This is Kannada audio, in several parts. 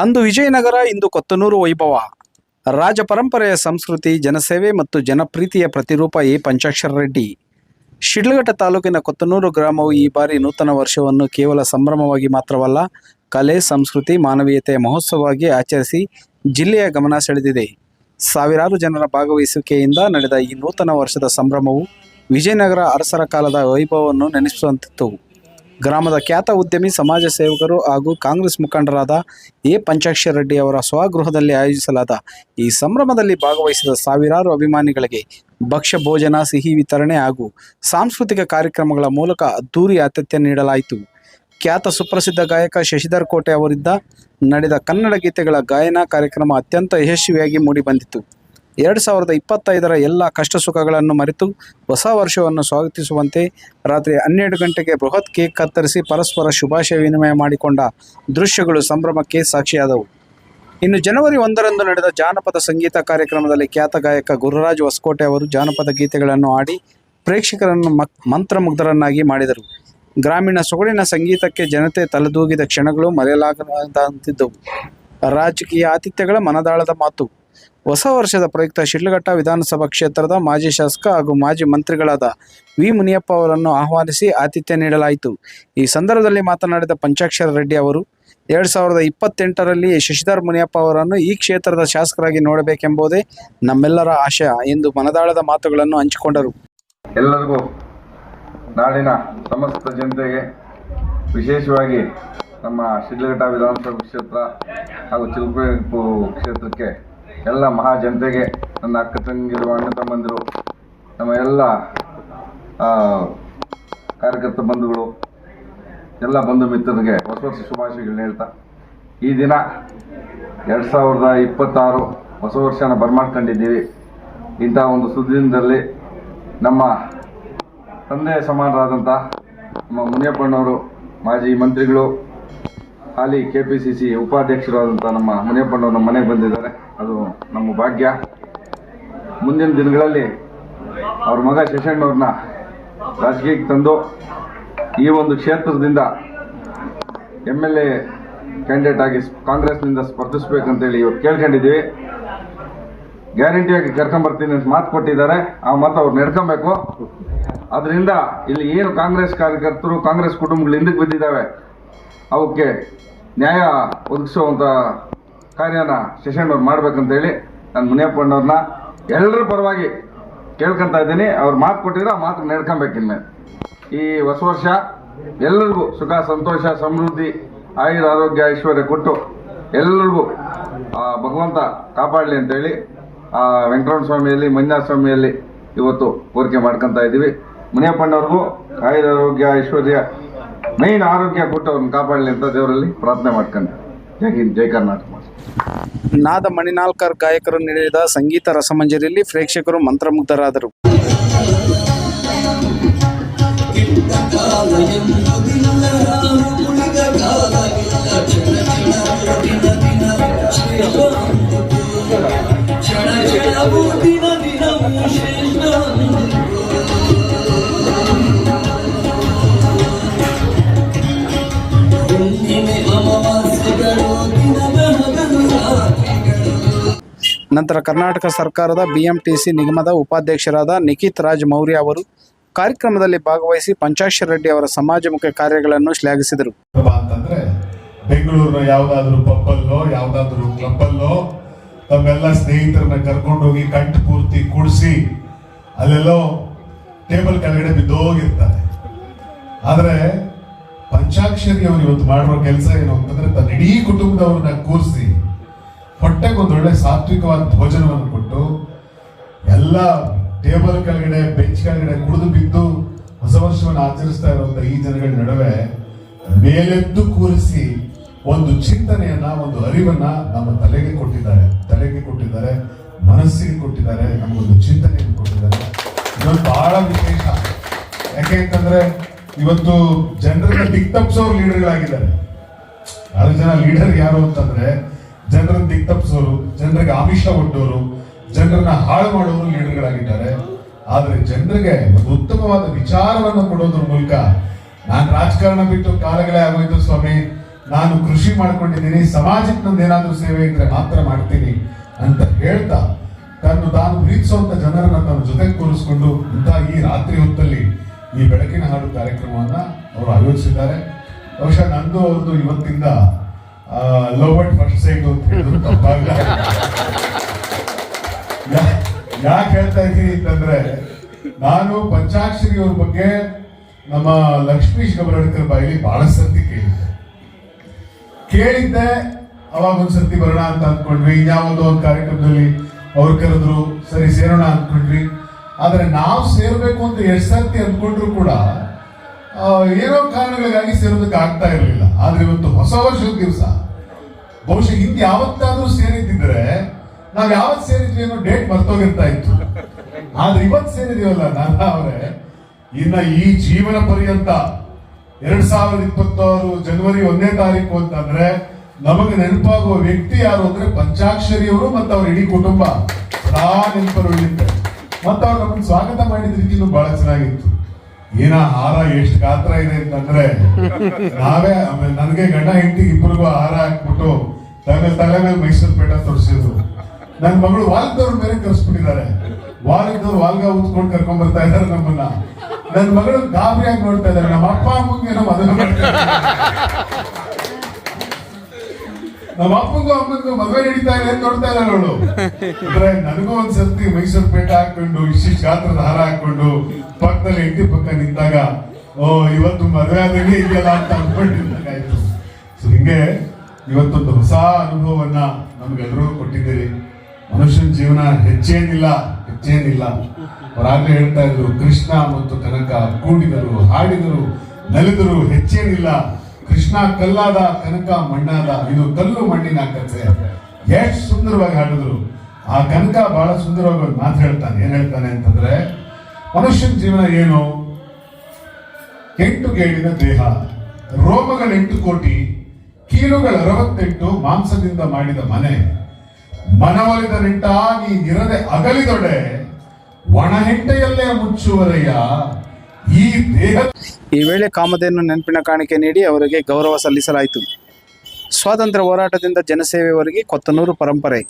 ಅಂದು ವಿಜಯನಗರ, ಇಂದು ಕೊತ್ತನೂರು ವೈಭವ. ರಾಜ ಪರಂಪರೆಯ ಸಂಸ್ಕೃತಿ, ಜನಸೇವೆ ಮತ್ತು ಜನಪ್ರೀತಿಯ ಪ್ರತಿರೂಪ ಎ. ಪಂಚಾಕ್ಷರ ರೆಡ್ಡಿ. ಶಿಡ್ಲಘಟ್ಟ ತಾಲೂಕಿನ ಕೊತ್ತನೂರು ಗ್ರಾಮವು ಈ ಬಾರಿ ನೂತನ ವರ್ಷವನ್ನು ಕೇವಲ ಸಂಭ್ರಮವಾಗಿ ಮಾತ್ರವಲ್ಲ, ಕಲೆ, ಸಂಸ್ಕೃತಿ, ಮಾನವೀಯತೆಯ ಮಹೋತ್ಸವವಾಗಿ ಆಚರಿಸಿ ಜಿಲ್ಲೆಯ ಗಮನ ಸೆಳೆದಿದೆ. ಸಾವಿರಾರು ಜನರ ಭಾಗವಹಿಸುವಿಕೆಯಿಂದ ನಡೆದ ಈ ನೂತನ ವರ್ಷದ ಸಂಭ್ರಮವು ವಿಜಯನಗರ ಅರಸರ ಕಾಲದ ವೈಭವವನ್ನು ನೆನೆಸುವಂತಿತ್ತು ಗ್ರಾಮದ ಖ್ಯಾತ ಉದ್ಯಮಿ, ಸಮಾಜ ಸೇವಕರು ಹಾಗೂ ಕಾಂಗ್ರೆಸ್ ಮುಖಂಡರಾದ ಎ. ಪಂಚಾಕ್ಷರ ರೆಡ್ಡಿ ಅವರ ಸ್ವಗೃಹದಲ್ಲಿ ಆಯೋಜಿಸಲಾದ ಈ ಸಂಭ್ರಮದಲ್ಲಿ ಭಾಗವಹಿಸಿದ ಸಾವಿರಾರು ಅಭಿಮಾನಿಗಳಿಗೆ ಭಕ್ಷ್ಯ ಭೋಜನ, ಸಿಹಿ ವಿತರಣೆ ಹಾಗೂ ಸಾಂಸ್ಕೃತಿಕ ಕಾರ್ಯಕ್ರಮಗಳ ಮೂಲಕ ಅದ್ದೂರಿ ಆತಿಥ್ಯ ನೀಡಲಾಯಿತು. ಖ್ಯಾತ ಸುಪ್ರಸಿದ್ಧ ಗಾಯಕ ಶಶಿಧರ್ ಕೋಟೆ ಅವರಿಂದ ನಡೆದ ಕನ್ನಡ ಗೀತೆಗಳ ಗಾಯನ ಕಾರ್ಯಕ್ರಮ ಅತ್ಯಂತ ಯಶಸ್ವಿಯಾಗಿ ಮೂಡಿಬಂದಿತು ಎರಡು ಸಾವಿರದ ಇಪ್ಪತ್ತೈದರ ಎಲ್ಲ ಕಷ್ಟ ಸುಖಗಳನ್ನು ಮರೆತು ಹೊಸ ವರ್ಷವನ್ನು ಸ್ವಾಗತಿಸುವಂತೆ ರಾತ್ರಿ ಹನ್ನೆರಡು ಗಂಟೆಗೆ ಬೃಹತ್ ಕೇಕ್ ಕತ್ತರಿಸಿ ಪರಸ್ಪರ ಶುಭಾಶಯ ವಿನಿಮಯ ಮಾಡಿಕೊಂಡ ದೃಶ್ಯಗಳು ಸಂಭ್ರಮಕ್ಕೆ ಸಾಕ್ಷಿಯಾದವು. ಇನ್ನು ಜನವರಿ ಒಂದರಂದು ನಡೆದ ಜಾನಪದ ಸಂಗೀತ ಕಾರ್ಯಕ್ರಮದಲ್ಲಿ ಖ್ಯಾತ ಗಾಯಕ ಗುರುರಾಜ್ ಹೊಸಕೋಟೆ ಅವರು ಜಾನಪದ ಗೀತೆಗಳನ್ನು ಆಡಿ ಪ್ರೇಕ್ಷಕರನ್ನು ಮಕ್, ಮಂತ್ರಮುಗ್ಧರನ್ನಾಗಿ ಮಾಡಿದರು. ಗ್ರಾಮೀಣ ಸೊಗಡಿನ ಸಂಗೀತಕ್ಕೆ ಜನತೆ ತಲೆದೂಗಿದ ಕ್ಷಣಗಳು ಮರೆಯಲಾಗದಂತಿದ್ದವು. ರಾಜಕೀಯ ಆತಿಥ್ಯಗಳ ಮನದಾಳದ ಮಾತು. ಹೊಸ ವರ್ಷದ ಪ್ರಯುಕ್ತ ಶಿಡ್ಲಘಟ್ಟ ವಿಧಾನಸಭಾ ಕ್ಷೇತ್ರದ ಮಾಜಿ ಶಾಸಕ ಹಾಗೂ ಮಾಜಿ ಮಂತ್ರಿಗಳಾದ ವಿ ಮುನಿಯಪ್ಪ ಅವರನ್ನು ಆಹ್ವಾನಿಸಿ ಆತಿಥ್ಯ ನೀಡಲಾಯಿತು. ಈ ಸಂದರ್ಭದಲ್ಲಿ ಮಾತನಾಡಿದ ಪಂಚಾಕ್ಷರ ರೆಡ್ಡಿ ಅವರು, ಎರಡು ಸಾವಿರದ ಇಪ್ಪತ್ತೆಂಟರಲ್ಲಿ ಶಶಿಧರ್ ಮುನಿಯಪ್ಪ ಅವರನ್ನು ಈ ಕ್ಷೇತ್ರದ ಶಾಸಕರಾಗಿ ನೋಡಬೇಕೆಂಬುದೇ ನಮ್ಮೆಲ್ಲರ ಆಶಯ ಎಂದು ಮನದಾಳದ ಮಾತುಗಳನ್ನು ಹಂಚಿಕೊಂಡರು. ಎಲ್ಲರಿಗೂ ನಾಡಿನ ಸಮಸ್ತ ಜನತೆಗೆ ವಿಶೇಷವಾಗಿ ನಮ್ಮ ಶಿಡ್ಲಘಟ್ಟ ವಿಧಾನಸಭಾ ಕ್ಷೇತ್ರ ಹಾಗೂ ಚಿಲುಕುವೆಂಪು ಕ್ಷೇತ್ರಕ್ಕೆ ಎಲ್ಲ ಮಹಾ ಜನತೆಗೆ ನನ್ನ ಅಕ್ಕ ತಂಗಿರು, ಅಣ್ಣ ತಮ್ಮಂದಿರು, ನಮ್ಮ ಎಲ್ಲ ಕಾರ್ಯಕರ್ತ ಬಂಧುಗಳು, ಎಲ್ಲ ಬಂಧು ಮಿತ್ರರಿಗೆ ಹೊಸ ವರ್ಷ ಶುಭಾಶಯಗಳನ್ನ ಹೇಳ್ತಾ, ಈ ದಿನ ಎರಡು ಸಾವಿರದ ಇಪ್ಪತ್ತಾರು ಹೊಸ ವರ್ಷನ ಬರ್ಮಾಡ್ಕೊಂಡಿದ್ದೀವಿ ಇಂಥ ಒಂದು ಸುದ್ದಿನದಲ್ಲಿ ನಮ್ಮ ತಂದೆ ಸಮಾನರಾದಂಥ ನಮ್ಮ ಮುನಿಯಪ್ಪಣ್ಣವರು ಮಾಜಿ ಮಂತ್ರಿಗಳು ಹಾಲಿ ಕೆ ಪಿ ಸಿ ಸಿ ಉಪಾಧ್ಯಕ್ಷರಾದಂಥ ನಮ್ಮ ಮುನಿಯಪ್ಪನವರು ನಮ್ಮ ಮನೆಗೆ ಬಂದಿದ್ದಾರೆ. ಅದು ನಮ್ಮ ಭಾಗ್ಯ. ಮುಂದಿನ ದಿನಗಳಲ್ಲಿ ಅವ್ರ ಮಗ ಶಶಣ್ಣವ್ರನ್ನ ರಾಜಕೀಯಕ್ಕೆ ತಂದು ಈ ಒಂದು ಕ್ಷೇತ್ರದಿಂದ ಎಂ ಎಲ್ ಎ ಕ್ಯಾಂಡಿಡೇಟ್ ಆಗಿ ಕಾಂಗ್ರೆಸ್ನಿಂದ ಸ್ಪರ್ಧಿಸ್ಬೇಕಂತೇಳಿ ಇವತ್ತು ಕೇಳ್ಕೊಂಡಿದ್ದೀವಿ. ಗ್ಯಾರಂಟಿಯಾಗಿ ಕರ್ಕೊಂಬರ್ತೀನಿ ಅಂತ ಮಾತು ಕೊಟ್ಟಿದ್ದಾರೆ. ಆ ಮಾತು ಅವ್ರು ನಡ್ಕೊಬೇಕು. ಅದರಿಂದ ಇಲ್ಲಿ ಏನು ಕಾಂಗ್ರೆಸ್ ಕಾರ್ಯಕರ್ತರು, ಕಾಂಗ್ರೆಸ್ ಕುಟುಂಬಗಳು ಹಿಂದಕ್ಕೆ ಬಿದ್ದಿದ್ದಾವೆ ಅವಕ್ಕೆ ನ್ಯಾಯ ಒದಗಿಸುವಂಥ ಕಾರ್ಯನ ಶಶಣ್ಣವ್ರು ಮಾಡ್ಬೇಕಂತೇಳಿ ನಾನು ಮುನಿಯಪ್ಪಣ್ಣವ್ರನ್ನ ಎಲ್ಲರ ಪರವಾಗಿ ಕೇಳ್ಕೊಂತ ಇದ್ದೀನಿ. ಅವ್ರು ಮಾತು ಕೊಟ್ಟಿದ್ರೆ ಆ ಮಾತು ನಡ್ಕೊಬೇಕಿನ್ನ ಈ ಹೊಸ ವರ್ಷ ಎಲ್ಲರಿಗೂ ಸುಖ, ಸಂತೋಷ, ಸಮೃದ್ಧಿ, ಆಯುರ್, ಆರೋಗ್ಯ, ಐಶ್ವರ್ಯ ಕೊಟ್ಟು ಎಲ್ಲರಿಗೂ ಆ, ಭಗವಂತ ಕಾಪಾಡಲಿ ಅಂತೇಳಿ, ಆ ವೆಂಕಟರಮಣ ಸ್ವಾಮಿಯಲ್ಲಿ ಮಂಜುನಾಥ ಸ್ವಾಮಿಯಲ್ಲಿ ಇವತ್ತು ಕೋರಿಕೆ ಮಾಡ್ಕೊತಾ ಇದ್ದೀವಿ. ಮುನಿಯಪ್ಪಣ್ಣವ್ರಿಗೂ ಆಯುರ್, ಆರೋಗ್ಯ, ಐಶ್ವರ್ಯ ಮೈನ್ ಆರೋಗ್ಯ ಕೊಟ್ಟು ಅವ್ರನ್ನ ಕಾಪಾಡಲಿ ಅಂತ ದೇವರಲ್ಲಿ ಪ್ರಾರ್ಥನೆ ಮಾಡ್ಕೊಂಡು. ಜಯ ಹಿಂದ್ ಜೈ ಕರ್ನಾಟಕ. ನಾದ ಮಣಿನಾಲ್ಕರ್ ಗಾಯಕರು ನೀಡಿದ ಸಂಗೀತ ರಸಮಂಜರಿಯಲ್ಲಿ ಪ್ರೇಕ್ಷಕರು ಮಂತ್ರಮುಗ್ಧರಾದರು. ನಂತರ ಕರ್ನಾಟಕ ಸರ್ಕಾರದ ಬಿಎಂಟಿಸಿ ನಿಗಮದ ಉಪಾಧ್ಯಕ್ಷರಾದ ನಿಖಿತ್ ರಾಜ್ ಮೌರ್ಯ ಅವರು ಕಾರ್ಯಕ್ರಮದಲ್ಲಿ ಭಾಗವಹಿಸಿ ಪಂಚಾಕ್ಷರ ರೆಡ್ಡಿ ಅವರ ಸಮಾಜಮುಖಿ ಕಾರ್ಯಗಳನ್ನು ಶ್ಲಾಘಿಸಿದರು. ಅಂತಂದ್ರೆ ಬೆಂಗಳೂರಿನ ಯಾವ್ದಾದ್ರು ಪಬ್ಬಲ್ಲೋ, ಯಾವ್ದಾದ್ರು ಕ್ಲಬ್ಬಲ್ಲೋ, ತಮ್ಮೆಲ್ಲ ಸ್ನೇಹಿತರನ್ನ ಕರ್ಕೊಂಡೋಗಿ ಕಂಠ ಪೂರ್ತಿ ಕುಡಿಸಿ ಅಲ್ಲೆಲ್ಲೋ ಟೇಬಲ್ ಕೆಳಗಡೆ ಬಿದ್ದೋಗಿರ್ತಾರೆ. ಆದ್ರೆ ಪಂಚಾಕ್ಷರಿ ಅವರು ಇವತ್ತು ಮಾಡಿರೋ ಕೆಲಸ ಏನು ಅಂತಂದ್ರೆ ತನ್ನ ಇಡೀ ಕುಟುಂಬದವ್ರನ್ನ ಕೂರಿಸಿ ಹೊಟ್ಟೆಗೆ ಒಂದು ಒಳ್ಳೆ ಸಾತ್ವಿಕವಾದ ಭೋಜನವನ್ನು ಕೊಟ್ಟು ಎಲ್ಲ ಟೇಬಲ್ ಕೆಳಗಡೆ, ಬೆಂಚ್ ಕೆಳಗಡೆ ಕುಡಿದು ಬಿದ್ದು ಹೊಸ ವರ್ಷವನ್ನು ಆಚರಿಸ್ತಾ ಇರುವಂತ ಈ ಜನಗಳ ನಡುವೆ ಮೇಲೆದ್ದು ಕೂರಿಸಿ ಒಂದು ಚಿಂತನೆಯನ್ನ, ಒಂದು ಅರಿವನ್ನ ನಮ್ಮ ತಲೆಗೆ ಕೊಟ್ಟಿದ್ದಾರೆ. ತಲೆಗೆ ಕೊಟ್ಟಿದ್ದಾರೆ, ಮನಸ್ಸಿಗೆ ಕೊಟ್ಟಿದ್ದಾರೆ, ನಮಗೊಂದು ಚಿಂತನೆಯನ್ನು ಕೊಟ್ಟಿದ್ದಾರೆ. ಇದೊಂದು ಬಹಳ ವಿಶೇಷ. ಯಾಕೆ ಅಂತಂದ್ರೆ ಇವತ್ತು ಜನರನ್ನ ಲೀಡರ್ ಲೀಡರ್ಗಳಾಗಿದ್ದಾರೆ ಅದು ಜನ ಲೀಡರ್ ಯಾರು ಅಂತಂದ್ರೆ ಜನರನ್ನ ದಿಕ್ತಪ್ಸೋರು ಜನರಿಗೆ ಆಮಿಷ ಒಡ್ಡೋರು, ಜನರನ್ನ ಹಾಳು ಮಾಡೋರು ಲೀಡರ್ಗಳಾಗಿದ್ದಾರೆ. ಆದರೆ ಜನರಿಗೆ ಒಂದು ಉತ್ತಮವಾದ ವಿಚಾರವನ್ನು ಕೊಡೋದ್ರ ಮೂಲಕ ನಾನು ರಾಜಕಾರಣ ಬಿಟ್ಟು ಕಾಲಗಳೇ ಆಗೋಯ್ತು ಸ್ವಾಮಿ. ನಾನು ಕೃಷಿ ಮಾಡ್ಕೊಂಡಿದ್ದೀನಿ ಸಮಾಜಕ್ಕೆ ನಂದು ಏನಾದರೂ ಸೇವೆ ಇದ್ರೆ ಮಾತ್ರ ಮಾಡ್ತೀನಿ ಅಂತ ಹೇಳ್ತಾ ತನ್ನ ತಾನು ಪ್ರೀತಿಸುವಂತ ಜನರನ್ನ ತನ್ನ ಜೊತೆಗೆ ಕೂರಿಸ್ಕೊಂಡು ಇಂಥ ಈ ರಾತ್ರಿ ಹೊತ್ತಲ್ಲಿ ಈ ಬೆಳಕಿನ ಹಾಡು ಕಾರ್ಯಕ್ರಮವನ್ನ ಅವರು ಆಯೋಜಿಸಿದ್ದಾರೆ. ಬಹುಶಃ ನಂದು ಅವ್ರದ್ದು ಇವತ್ತಿಂದ ಲವ್ ಅಟ್ ಫಸ್ಟ್ ಸೈಟ್ ಅಂತ ಹೇಳಿದ್ರು. ತಪ್ಪಾಗಲ್ಲ ಯಾಕೆ ಹೇಳ್ತಾ ಇದ್ದೀನಿ ಅಂತಂದ್ರೆ ನಾನು ಪಂಚಾಕ್ಷರಿ ಅವ್ರ ಬಗ್ಗೆ ನಮ್ಮ ಲಕ್ಷ್ಮೀಶ್ ಗಬರಡ್ಕರ್ ಬಾಯಿಲಿ ಬಹಳ ಸರ್ತಿ ಕೇಳಿದ್ದೆ. ಕೇಳಿದ್ದೆ ಅವಾಗ ಒಂದ್ ಸರ್ತಿ ಬರೋಣ ಅಂತ ಅಂದ್ಕೊಂಡ್ವಿ. ಇನ್ಯಾವುದೋ ಒಂದು ಕಾರ್ಯಕ್ರಮದಲ್ಲಿ ಅವ್ರು ಕರೆದ್ರು ಸರಿ ಸೇರೋಣ ಅಂದ್ಕೊಂಡ್ವಿ. ಆದ್ರೆ ನಾವು ಸೇರ್ಬೇಕು ಅಂತ ಎಷ್ಟ್ ಸರ್ತಿ ಅಂದ್ಕೊಂಡ್ರು ಕೂಡ ಏನೋ ಕಾರಣಗಳಿಗಾಗಿ ಸೇರೋದಕ್ಕೆ ಆಗ್ತಾ ಇರಲಿಲ್ಲ. ಆದ್ರೆ ಇವತ್ತು ಹೊಸ ವರ್ಷದ ದಿವಸ. ಬಹುಶಃ ಹಿಂದೆ ಯಾವತ್ತಾದ್ರೂ ಸೇರಿದ್ದಿದ್ರೆ ನಾವ್ ಯಾವತ್ ಸೇರಿದ್ವಿ ಅನ್ನೋ ಡೇಟ್ ಮರ್ತೋಗಿರ್ತಾ ಇತ್ತು. ಆದ್ರೆ ಇವತ್ ಸೇರಿದೀವಲ್ಲ ನಾನು ಅವರೇ, ಇನ್ನ ಈ ಜೀವನ ಪರ್ಯಂತ ಎರಡ್ ಸಾವಿರದ ಇಪ್ಪತ್ತಾರು ಜನವರಿ ಒಂದನೇ ತಾರೀಕು ಅಂತಂದ್ರೆ ನಮಗೆ ನೆನಪಾಗುವ ವ್ಯಕ್ತಿ ಯಾರು ಅಂದ್ರೆ ಪಂಚಾಕ್ಷರಿಯವರು ಮತ್ತು ಅವ್ರ ಇಡೀ ಕುಟುಂಬ. ಸದಾ ನೆನಪರು ಉಳಿಯುತ್ತೆ. ಮತ್ತು ಅವ್ರು ನಮ್ಮನ್ನು ಸ್ವಾಗತ ಮಾಡಿದ ರೀತಿನೂ ಬಹಳ ಚೆನ್ನಾಗಿತ್ತು. ಏನ ಹಾರ ಎಷ್ಟು ಗಾತ್ರ ಇದೆ ಅಂತಂದ್ರೆ ನಾವೇ ನನಗೆ ಗಂಡ ಹೆಂಡತಿ ಇಬ್ಬರಿಗೂ ಹಾರ ಹಾಕ್ಬಿಟ್ಟು ತಲೆ ತಲೆ ಮೇಲೆ ಮೈಸೂರು ಪೇಟ ತೋರಿಸಿದ್ರು ನನ್ನ ಮಗಳು ವಾಲ್ಗದವ್ರ ಮೇಲೆ ಕರ್ಸ್ಬಿಟ್ಟಿದ್ದಾರೆ. ವಾಲ್ಗದವ್ರು ವಾಲ್ಗ ಉತ್ಕೊಂಡು ಕರ್ಕೊಂಡ್ ಬರ್ತಾ ಇದಾರೆ ನಮ್ಮನ್ನ. ನನ್ನ ಮಗಳು ಗಾಬರಿಯಾಗಿ ನೋಡ್ತಾ ಇದ್ದಾರೆ. ನಮ್ಮ ಅಪ್ಪ, ಅಮ್ಮಂಗೆ ನಮ್ಮ ಮದುವೆ. ನಮ್ಮ ಅಪ್ಪಗೂ ಅಮ್ಮಗೂ ಮದುವೆ ನಡೀತಾ ಇದೆ ನೋಡ್ತಾ ಇದ್ದಾರೆ ಅವಳು. ಅಂದ್ರೆ ನನಗೂ ಒಂದ್ಸರ್ತಿ ಮೈಸೂರು ಪೇಟ ಹಾಕೊಂಡು ಇಷ್ಟಿಷ್ಟು ಗಾತ್ರದ ಹಾರ ಹಾಕೊಂಡು ಪಕ್ಕದಲ್ಲಿ ಹೆಂಡತಿ ಪಕ್ಕ ನಿಂತಾಗ, ಓ, ಇವತ್ತು ಮದುವೆ ಆದಂಗೆ ಇದೆಯಲ್ಲ ಅಂತ ಅನ್ಕೊಂಡಿದ್ದಾಗಾಯ್ತು ಸೊ ಹಿಂಗೆ ಇವತ್ತೊಂದು ಹೊಸ ಅನುಭವವನ್ನ ನಮ್ಗೆಲ್ಲರೂ ಕೊಟ್ಟಿದ್ದೀರಿ. ಮನುಷ್ಯನ ಜೀವನ ಹೆಚ್ಚೇನಿಲ್ಲ ಹೆಚ್ಚೇನಿಲ್ಲ. ಅವರಾಗ್ಲೇ ಹೇಳ್ತಾ ಇದ್ರು, ಕೃಷ್ಣ ಮತ್ತು ಕನಕ ಕೂಡಿದರು, ಹಾಡಿದರು, ನಲಿದರು, ಹೆಚ್ಚೇನಿಲ್ಲ. ಕೃಷ್ಣ ಕಲ್ಲಾದ ಕನಕ ಮಣ್ಣಾದ, ಇದು ಕಲ್ಲು ಮಣ್ಣಿನ ಕಥೆ. ಎಷ್ಟು ಸುಂದರವಾಗಿ ಹಾಡಿದ್ರು. ಆ ಕನಕ ಬಹಳ ಸುಂದರವಾಗಿ ಒಂದು ಮಾತು ಹೇಳ್ತಾನೆ. ಏನ್ ಹೇಳ್ತಾನೆ ಅಂತಂದ್ರೆ, ಮನುಷ್ಯನ ಜೀವನ ಏನು? ಎಂಟು ಗೇಡಿನ ದೇಹ, ರೋಮಗಳ ಎಂಟು ಕೋಟಿ, ಕೀಲುಗಳ ಅರವತ್ತೆಂಟು, ಮಾಂಸದಿಂದ ಮಾಡಿದ ಮನೆ. ಮನವೊಲಿದ ನಿಟ್ಟಾಗಿ ಇರದೆ ಅಗಲಿದೊಡೆ, ಒಣ ಹೆಂಟೆಯಲ್ಲೇ ಮುಚ್ಚುವರಯ್ಯ ಈ ವೇಳೆ ಕಾಮಧೇನು ನೆನಪಿನ ಕಾಣಿಕೆ ನೀಡಿ ಅವರಿಗೆ ಗೌರವ ಸಲ್ಲಿಸಲಾಯಿತು. ಸ್ವಾತಂತ್ರ್ಯ ಹೋರಾಟದಿಂದ ಜನಸೇವೆಯವರೆಗೆ ಕೊತ್ತನೂರು ಪರಂಪರೆ.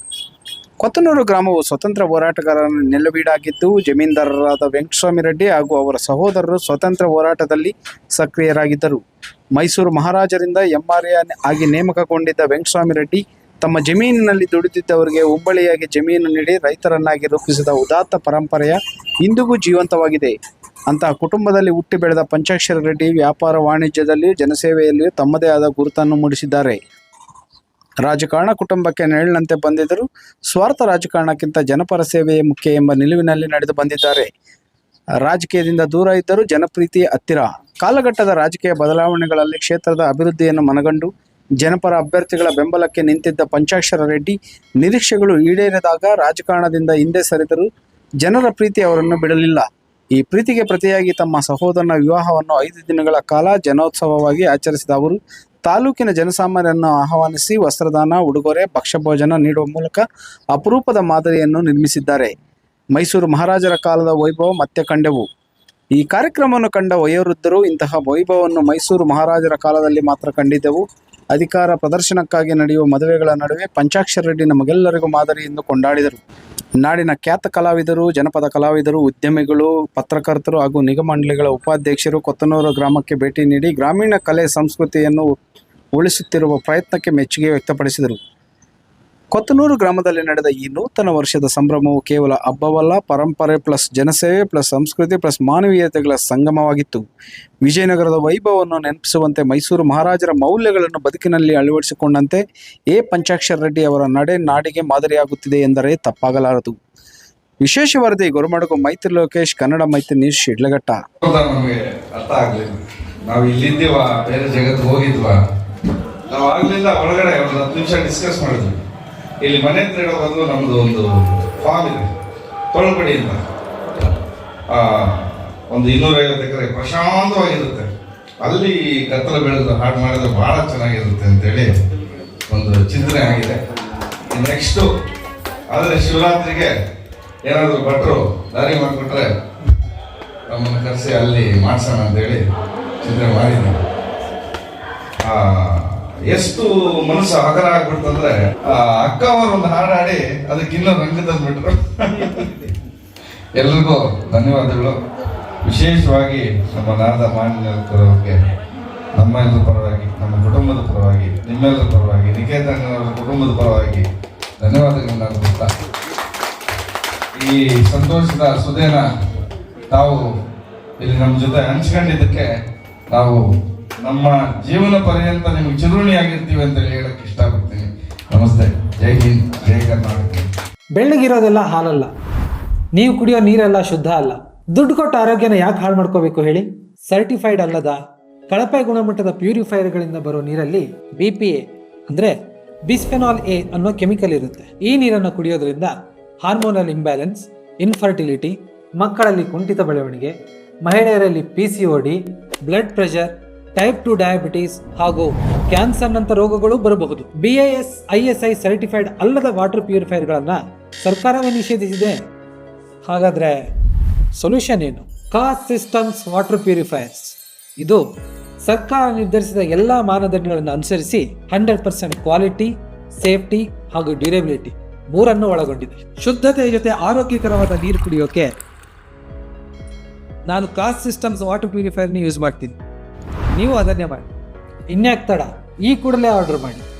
ಕೊತ್ತನೂರು ಗ್ರಾಮವು ಸ್ವತಂತ್ರ ಹೋರಾಟಗಾರರ ನೆಲವೀಡಾಗಿದ್ದು, ಜಮೀನ್ದಾರರಾದ ವೆಂಕಟಸ್ವಾಮಿ ರೆಡ್ಡಿ ಹಾಗೂ ಅವರ ಸಹೋದರರು ಸ್ವತಂತ್ರ ಹೋರಾಟದಲ್ಲಿ ಸಕ್ರಿಯರಾಗಿದ್ದರು. ಮೈಸೂರು ಮಹಾರಾಜರಿಂದ ಎಂಆರ್ಎ ಆಗಿ ನೇಮಕಗೊಂಡಿದ್ದ ವೆಂಕಟಸ್ವಾಮಿ ರೆಡ್ಡಿ ತಮ್ಮ ಜಮೀನಿನಲ್ಲಿ ದುಡಿದಿದ್ದವರಿಗೆ ಹುಬ್ಬಳ್ಳಿಯಾಗಿ ಜಮೀನು ನೀಡಿ ರೈತರನ್ನಾಗಿ ರೂಪಿಸಿದ ಉದಾತ್ತ ಪರಂಪರೆಯ ಇಂದಿಗೂ ಜೀವಂತವಾಗಿದೆ. ಅಂತಹ ಕುಟುಂಬದಲ್ಲಿ ಹುಟ್ಟಿ ಬೆಳೆದ ಪಂಚಾಕ್ಷರ ರೆಡ್ಡಿ ವ್ಯಾಪಾರ ವಾಣಿಜ್ಯದಲ್ಲಿ ಜನಸೇವೆಯಲ್ಲಿ ತಮ್ಮದೇ ಆದ ಗುರುತನ್ನು ಮೂಡಿಸಿದ್ದಾರೆ. ರಾಜಕಾರಣ ಕುಟುಂಬಕ್ಕೆ ನೆರಳಿನಂತೆ ಬಂದಿದ್ದರು ಸ್ವಾರ್ಥ ರಾಜಕಾರಣಕ್ಕಿಂತ ಜನಪರ ಸೇವೆಯೇ ಮುಖ್ಯ ಎಂಬ ನಿಲುವಿನಲ್ಲಿ ನಡೆದು ಬಂದಿದ್ದಾರೆ. ರಾಜಕೀಯದಿಂದ ದೂರ ಇದ್ದರೂ ಜನಪ್ರೀತಿ ಹತ್ತಿರ. ಕಾಲಘಟ್ಟದ ರಾಜಕೀಯ ಬದಲಾವಣೆಗಳಲ್ಲಿ ಕ್ಷೇತ್ರದ ಅಭಿವೃದ್ಧಿಯನ್ನು ಮನಗಂಡು ಜನಪರ ಅಭ್ಯರ್ಥಿಗಳ ಬೆಂಬಲಕ್ಕೆ ನಿಂತಿದ್ದ ಪಂಚಾಕ್ಷರ ರೆಡ್ಡಿ ನಿರೀಕ್ಷೆಗಳು ಈಡೇರಿದಾಗ ರಾಜಕಾರಣದಿಂದ ಹಿಂದೆ ಸರಿದರೂ ಜನರ ಪ್ರೀತಿ ಅವರನ್ನು ಬಿಡಲಿಲ್ಲ. ಈ ಪ್ರೀತಿಗೆ ಪ್ರತಿಯಾಗಿ ತಮ್ಮ ಸಹೋದರನ ವಿವಾಹವನ್ನು ಐದು ದಿನಗಳ ಕಾಲ ಜನೋತ್ಸವವಾಗಿ ಆಚರಿಸಿದ ಅವರು, ತಾಲೂಕಿನ ಜನಸಾಮಾನ್ಯರನ್ನು ಆಹ್ವಾನಿಸಿ ವಸ್ತ್ರದಾನ, ಉಡುಗೊರೆ, ಭಕ್ಷ್ಯಭೋಜನ ನೀಡುವ ಮೂಲಕ ಅಪರೂಪದ ಮಾದರಿಯನ್ನು ನಿರ್ಮಿಸಿದ್ದಾರೆ. ಮೈಸೂರು ಮಹಾರಾಜರ ಕಾಲದ ವೈಭವ ಮತ್ತೆ ಕಂಡೆವು. ಈ ಕಾರ್ಯಕ್ರಮವನ್ನು ಕಂಡ ವಯೋವೃದ್ಧರು ಇಂತಹ ವೈಭವವನ್ನು ಮೈಸೂರು ಮಹಾರಾಜರ ಕಾಲದಲ್ಲಿ ಮಾತ್ರ ಕಂಡಿದ್ದೆವು. ಅಧಿಕಾರ ಪ್ರದರ್ಶನಕ್ಕಾಗಿ ನಡೆಯುವ ಮದುವೆಗಳ ನಡುವೆ ಪಂಚಾಕ್ಷರ ರೆಡ್ಡಿ ನಮಗೆಲ್ಲರಿಗೂ ಮಾದರಿ ಎಂದು ಕೊಂಡಾಡಿದರು. ನಾಡಿನ ಖ್ಯಾತ ಕಲಾವಿದರು, ಜನಪದ ಕಲಾವಿದರು, ಉದ್ಯಮಿಗಳು, ಪತ್ರಕರ್ತರು ಹಾಗೂ ನಿಗಮ ಮಂಡಳಿಗಳ ಉಪಾಧ್ಯಕ್ಷರು ಕೊತ್ತನೂರು ಗ್ರಾಮಕ್ಕೆ ಭೇಟಿ ನೀಡಿ ಗ್ರಾಮೀಣ ಕಲೆ ಸಂಸ್ಕೃತಿಯನ್ನು ಉಳಿಸುತ್ತಿರುವ ಪ್ರಯತ್ನಕ್ಕೆ ಮೆಚ್ಚುಗೆ ವ್ಯಕ್ತಪಡಿಸಿದರು. ಕೊತ್ತನೂರು ಗ್ರಾಮದಲ್ಲಿ ನಡೆದ ಈ ನೂತನ ವರ್ಷದ ಸಂಭ್ರಮವು ಕೇವಲ ಹಬ್ಬವಲ್ಲ, ಪರಂಪರೆ ಪ್ಲಸ್ ಜನಸೇವೆ ಪ್ಲಸ್ ಸಂಸ್ಕೃತಿ ಪ್ಲಸ್ ಮಾನವೀಯತೆಗಳ ಸಂಗಮವಾಗಿತ್ತು. ವಿಜಯನಗರದ ವೈಭವವನ್ನು ನೆನಪಿಸುವಂತೆ ಮೈಸೂರು ಮಹಾರಾಜರ ಮೌಲ್ಯಗಳನ್ನು ಬದುಕಿನಲ್ಲಿ ಅಳವಡಿಸಿಕೊಂಡಂತೆ ಎ. ಪಂಚಾಕ್ಷರ ರೆಡ್ಡಿ ಅವರ ನಡೆ ನಾಡಿಗೆ ಮಾದರಿಯಾಗುತ್ತಿದೆ ಎಂದರೆ ತಪ್ಪಾಗಲಾರದು. ವಿಶೇಷ ವರದಿ, ಗುರುಮಡಗು, ಮೈತ್ರಿ ಲೋಕೇಶ್, ಕನ್ನಡ ಮೈತ್ರಿ ನ್ಯೂಸ್, ಶಿಡ್ಲಘಟ್ಟ. ನಾವು ಬೇರೆ ಜಗತ್ತು ಹೋಗಿದ್ವಾ. ನಾವು ಆಗ್ಲಿಲ್ಲ ಒಳಗಡೆ ಒಂದು ಹತ್ತು ನಿಮಿಷ ಡಿಸ್ಕಸ್ ಮಾಡಿದ್ವಿ. ಇಲ್ಲಿ ಮನೆ ಹತ್ರ ಬಂದು ನಮ್ಮದು ಒಂದು ಫಾರ್ಮ್ ಇದೆ. ತೊಳಪಡಿ ಅಂತ ಒಂದು ಇನ್ನೂರೈವತ್ತು ಎಕರೆ ಪ್ರಶಾಂತವಾಗಿರುತ್ತೆ. ಅಲ್ಲಿ ಕತ್ತಲ ಬೆಳೆದು ಹಾಡು ಮಾಡಿದ್ರೆ ಬಹಳ ಚೆನ್ನಾಗಿರುತ್ತೆ ಅಂತೇಳಿ ಒಂದು ಚಿಂತನೆ ಆಗಿದೆ. ನೆಕ್ಸ್ಟು ಆದರೆ ಶಿವರಾತ್ರಿಗೆ ಏನಾದರೂ ಭಟ್ರು ದಾರಿ ಮಾಡಿಕೊಟ್ರೆ ನಮ್ಮನ್ನು ಕರೆಸಿ ಅಲ್ಲಿ ಮಾಡ್ಸೋಣ ಅಂತೇಳಿ ಚಿಂತನೆ ಮಾಡಿದ್ದೀನಿ. ಎಷ್ಟು ಮನಸ್ಸು ಹಗರ ಆಗ್ಬಿಡ್ತಂದ್ರೆ ಅಕ್ಕ ಅವರು ಒಂದು ಹಾಡು ಹಾಡಿ ಅದಕ್ಕೆ ಇನ್ನೂ ರಂಗ ತಂದ್ಬಿಟ್ರು ಎಲ್ರಿಗೂ ಧನ್ಯವಾದಗಳು. ವಿಶೇಷವಾಗಿ ನಮ್ಮ ನಾದ ಮಾನ್ಯವ್ರಿಗೆ ನಮ್ಮ ಎಲ್ಲರ ಪರವಾಗಿ, ನಮ್ಮ ಕುಟುಂಬದ ಪರವಾಗಿ ನಿಮ್ಮೆಲ್ಲರ ಪರವಾಗಿ ನಿಕೇತನವರ ಕುಟುಂಬದ ಪರವಾಗಿ ಧನ್ಯವಾದಗಳನ್ನ ಅರ್ಪಿಸ್ತಾ ಈ ಸಂತೋಷದ ಸುದೇನ ತಾವು ಇಲ್ಲಿ ನಮ್ಮ ಜೊತೆ ಹಂಚ್ಕೊಂಡಿದ್ದಕ್ಕೆ ನಾವು ನಮ್ಮ ಜೀವನ ಪರ್ಯಂತ ನಿಮ್ಗೆ ಚಿರುಣಿಯಾಗಿರ್ತೀವಿ ಅಂತ ಹೇಳಕ್ ಇಷ್ಟಪಡ್ತೀನಿ. ನಮಸ್ತೆ. ಜೈ ಹಿಂದ್, ಜೈ ಕರ್ನಾಟಕ. ಬೆಳ್ಳಗಿರೋದೆಲ್ಲ ಹಾಲಲ್ಲ. ನೀವು ಕುಡಿಯೋ ನೀರೆಲ್ಲ ಶುದ್ಧ ಅಲ್ಲ. ದುಡ್ಡು ಕೊಟ್ಟು ಆರೋಗ್ಯನ ಯಾಕೆ ಹಾಳು ಮಾಡ್ಕೋಬೇಕು ಹೇಳಿ? ಸರ್ಟಿಫೈಡ್ ಅಲ್ಲದ ಕಳಪೆ ಗುಣಮಟ್ಟದ ಪ್ಯೂರಿಫೈಯರ್ಗಳಿಂದ ಬರೋ ನೀರಲ್ಲಿ ಬಿ ಪಿ ಎ ಅಂದರೆ ಬಿಸ್ಫೆನಾಲ್ ಎ ಅನ್ನೋ ಕೆಮಿಕಲ್ ಇರುತ್ತೆ. ಈ ನೀರನ್ನು ಕುಡಿಯೋದ್ರಿಂದ ಹಾರ್ಮೋನಲ್ ಇಂಬ್ಯಾಲೆನ್ಸ್ ಇನ್ಫರ್ಟಿಲಿಟಿ ಮಕ್ಕಳಲ್ಲಿ ಕುಂಠಿತ ಬೆಳವಣಿಗೆ, ಮಹಿಳೆಯರಲ್ಲಿ P C O D blood pressure type two diabetes ಹಾಗೂ ಕ್ಯಾನ್ಸರ್ನಂಥ ರೋಗಗಳು ಬರಬಹುದು. ಬಿ ಐಎಸ್ಐ ಸರ್ಟಿಫೈಡ್ ಅಲ್ಲದ ವಾಟರ್ ಪ್ಯೂರಿಫೈರ್ಗಳನ್ನು ಸರ್ಕಾರವೇ ನಿಷೇಧಿಸಿದೆ. ಹಾಗಾದ್ರೆ ಸೊಲ್ಯೂಷನ್ ಏನು? ಕಾಸ್ ಸಿಸ್ಟಮ್ಸ್ ವಾಟರ್ ಪ್ಯೂರಿಫೈಯರ್ಸ್ ಇದು ಸರ್ಕಾರ ನಿರ್ಧರಿಸಿದ ಎಲ್ಲ ಮಾನದಂಡಗಳನ್ನು ಅನುಸರಿಸಿ ಹಂಡ್ರೆಡ್ ಪರ್ಸೆಂಟ್ ಕ್ವಾಲಿಟಿ ಸೇಫ್ಟಿ ಹಾಗೂ ಡ್ಯೂರೇಬಿಲಿಟಿ ಮೂರನ್ನು ಒಳಗೊಂಡಿದೆ. ಶುದ್ಧತೆಯ ಜೊತೆ ಆರೋಗ್ಯಕರವಾದ ನೀರು ಕುಡಿಯೋಕೆ ನಾನು ಕಾಸ್ ಸಿಸ್ಟಮ್ಸ್ ವಾಟರ್ ಪ್ಯೂರಿಫೈಯರ್ನ ಯೂಸ್ ಮಾಡ್ತೀನಿ. ನೀವು ಅದನ್ನೇ ಮಾಡಿ. ಇನ್ಯಾಕ್ ತಡ? ಈ ಕೂಡಲೇ ಆರ್ಡರ್ ಮಾಡಿ.